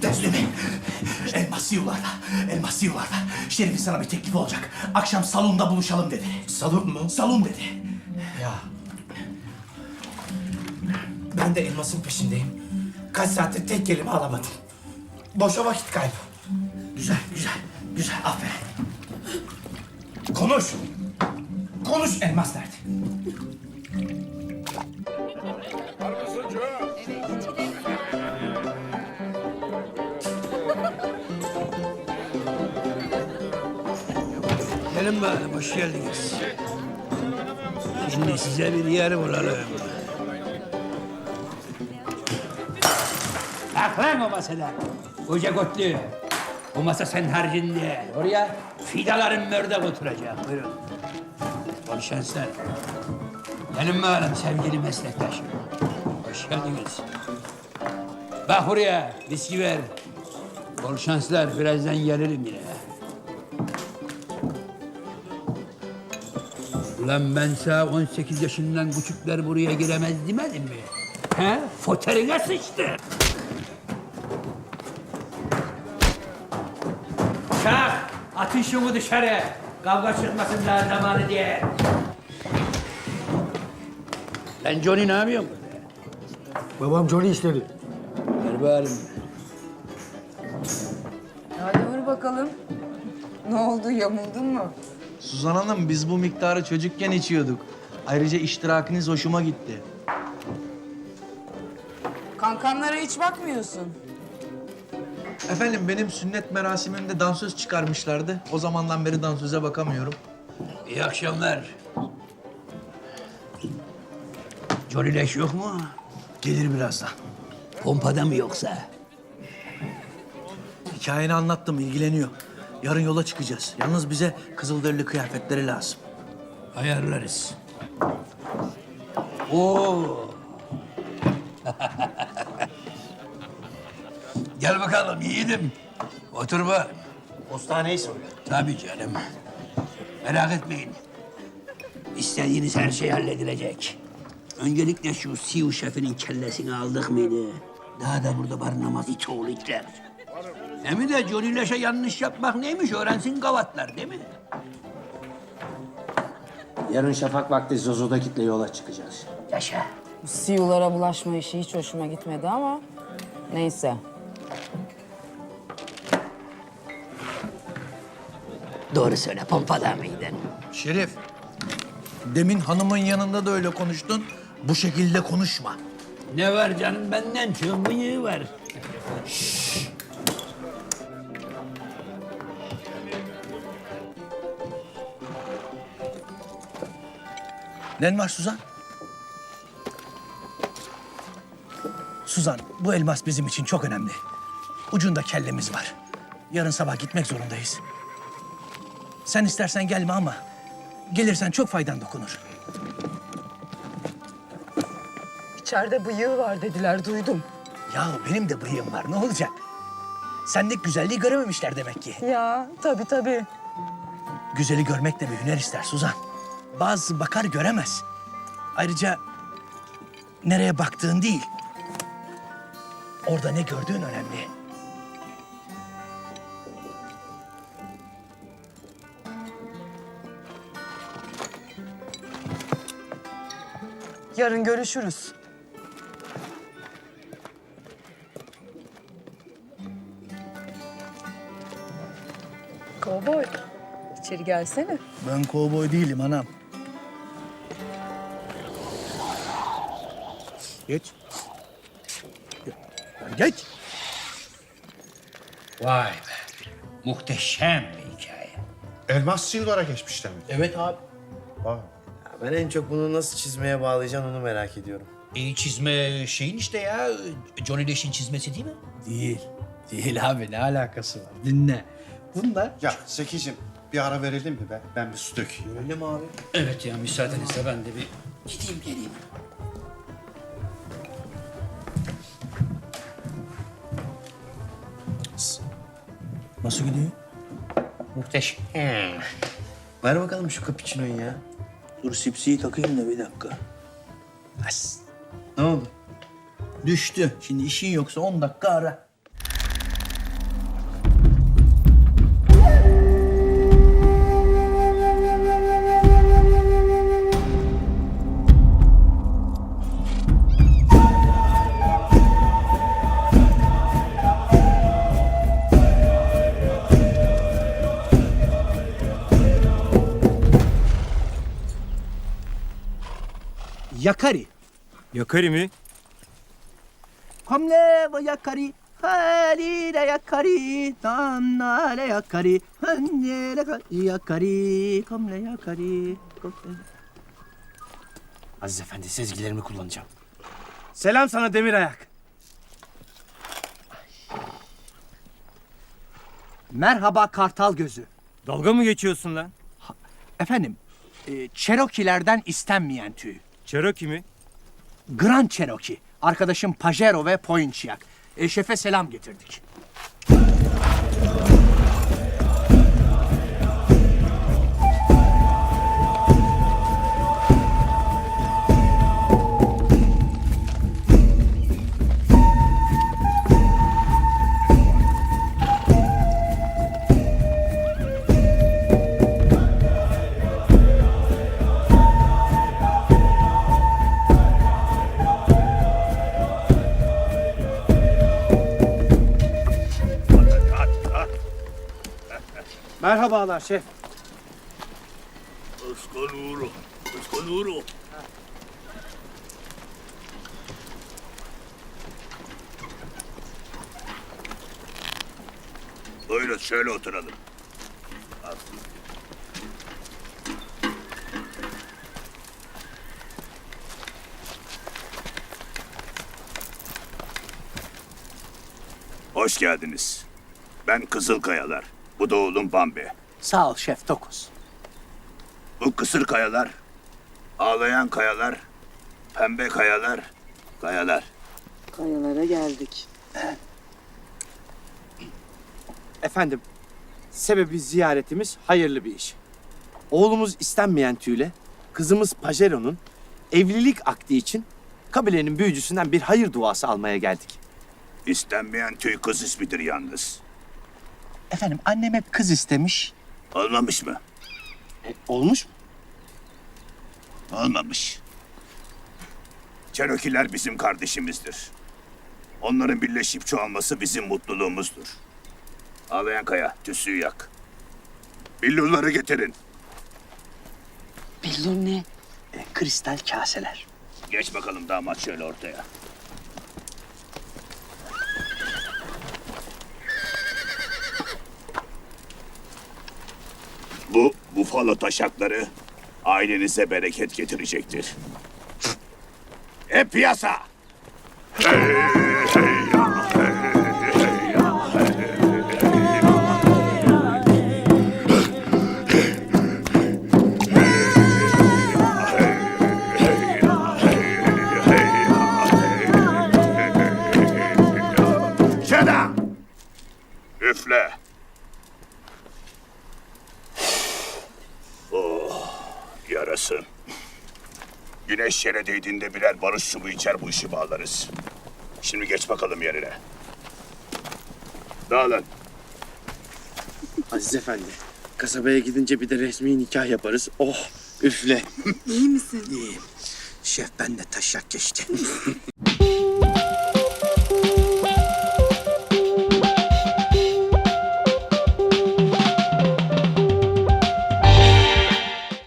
Teslimi. Elmas yuvarda. Elmas yuvarda. Şerif'in sana bir teklifi olacak. Akşam salonda buluşalım dedi. Salon mu? Salon dedi. Ya. Ben de elmasın peşindeyim. Kaç saattir tek kelime alamadım. Boşa vakit kaybı. Güzel, güzel, güzel. Aferin. Konuş. Konuş elmas nerede? Gelin bakalım, hoş geldiniz. Şimdi size bir yer bulalım. Bak lan o masada. Koca kotlu. O masa sen harcinde. Oraya fidaların mördek oturacak. Buyurun. Bol şanslar. Gelin bakalım sevgili meslektaşım. Hoş geldiniz. Bak buraya, viski ver. Bol şanslar, birazdan gelirim yine. Ulan ben sana 18 yaşından küçükler buraya giremez demedim mi? He? Foterine sıçtı. Çak! Atın şunu dışarı. Kavga çıkmasın daha zamanı diye. Lan Johnny ne yapıyorsun? Babam Johnny istedi. Ver bağırın. Hadi vur bakalım. Ne oldu, yamuldun mu? Suzan Hanım biz bu miktarı çocukken içiyorduk. Ayrıca iştirakiniz hoşuma gitti. Kankanlara hiç bakmıyorsun. Efendim benim sünnet merasimimde dansöz çıkarmışlardı. O zamandan beri dansöze bakamıyorum. İyi akşamlar. Johnny Leş yok mu? Gelir birazdan. Pompada mı yoksa? Hikayeni anlattım ilgileniyor. Yarın yola çıkacağız. Yalnız bize kızılderili kıyafetleri lazım. Ayarlarız. Oo. Gel bakalım yiğidim. Otur bak. Postaneyi söyle. Tabii canım. Merak etmeyin. İstediğiniz her şey halledilecek. Öncelikle şu Siu şefinin kellesini aldık mıydı? Daha da burada barınamaz it oğlu itler. Hem de Johnny Leş'e yanlış yapmak neymiş öğrensin gavatlar değil mi? Yarın şafak vakti Zozo'da kitle yola çıkacağız. Yaşa. Bu siyulara bulaşma işi hiç hoşuma gitmedi ama neyse. Doğru söyle pompada mıydın? Şerif, demin hanımın yanında da öyle konuştun. Bu şekilde konuşma. Ne var canım benden çok bıyığı var. Nen var Suzan? Suzan, bu elmas bizim için çok önemli. Ucunda kellemiz var. Yarın sabah gitmek zorundayız. Sen istersen gelme ama gelirsen çok faydan dokunur. İçeride bıyığı var dediler, duydum. Ya benim de bıyığım var, ne olacak? Sendeki güzelliği görememişler demek ki. Ya tabii tabii. Güzeli görmek de bir hüner ister Suzan. Bazı bakar göremez. Ayrıca nereye baktığın değil. Orada ne gördüğün önemli. Yarın görüşürüz. Kovboy, içeri gelsene. Ben kovboy değilim anam. Geç. Geç. Vay be. Muhteşem bir hikaye. Elmas Silvar'a geçmiş demek. Evet abi. Vay. Ben en çok bunu nasıl çizmeye bağlayacaksın onu merak ediyorum. E, çizme şeyin işte ya. Johnny Leş'in çizmesi değil mi? Değil. Değil abi ne alakası var? Dinle. Bunda Ya Zeki'cim bir ara verelim mi be? Ben bir su dökeyim. Öyle mi abi? Evet ya müsaadenizle ben de bir gideyim geleyim. Nasıl gidiyor? Muhteşem. Ver bakalım şu cappuccino'yu ya. Dur sipsiyi takayım da bir dakika. Ne oldu? Düştü. Şimdi işin yoksa 10 dakika ara. Yakari. Yakari mi? Hamle ve yakari. Halile yakari. Damnale yakari. Hannele yakari. Hamle yakari. Aziz Efendi sezgilerimi kullanacağım. Selam sana demir ayak. Merhaba kartal gözü. Dalga mı geçiyorsun lan? Efendim, e, Cherokee'lerden istenmeyen tüy. Cherokee mi? Grand Cherokee. Arkadaşım Pajero ve Poinchiak. E, şefe selam getirdik. Merhabalar şef. Buyurun şöyle oturalım. Hoş geldiniz. Ben Kızılkayalar. Bu da oğlum Bambi. Sağ ol şef Dokuz. Bu kısır kayalar, ağlayan kayalar, pembe kayalar, kayalar. Kayalara geldik. Efendim, sebebi ziyaretimiz hayırlı bir iş. Oğlumuz istenmeyen tüyle, kızımız Pajero'nun evlilik akdi için kabilenin büyücüsünden bir hayır duası almaya geldik. İstenmeyen tüy kız ismidir yalnız. Efendim annem hep kız istemiş. Olmamış mı? E, olmuş mu? Olmamış. Cherokee'ler bizim kardeşimizdir. Onların birleşip çoğalması bizim mutluluğumuzdur. Ağlayan kaya, tüsüyü yak. Billurları getirin. Billur ne? E, kristal kaseler. Geç bakalım damat şöyle ortaya. Bu bufalo taşakları ailenize bereket getirecektir. Hep piyasa! Şena! Güneş yere değdiğinde birer barış sumu içer bu işi bağlarız. Şimdi geç bakalım yerine. Dağılın. Aziz Efendi, kasabaya gidince bir de resmi nikah yaparız. Oh, üfle. Şef ben de taşak geçti.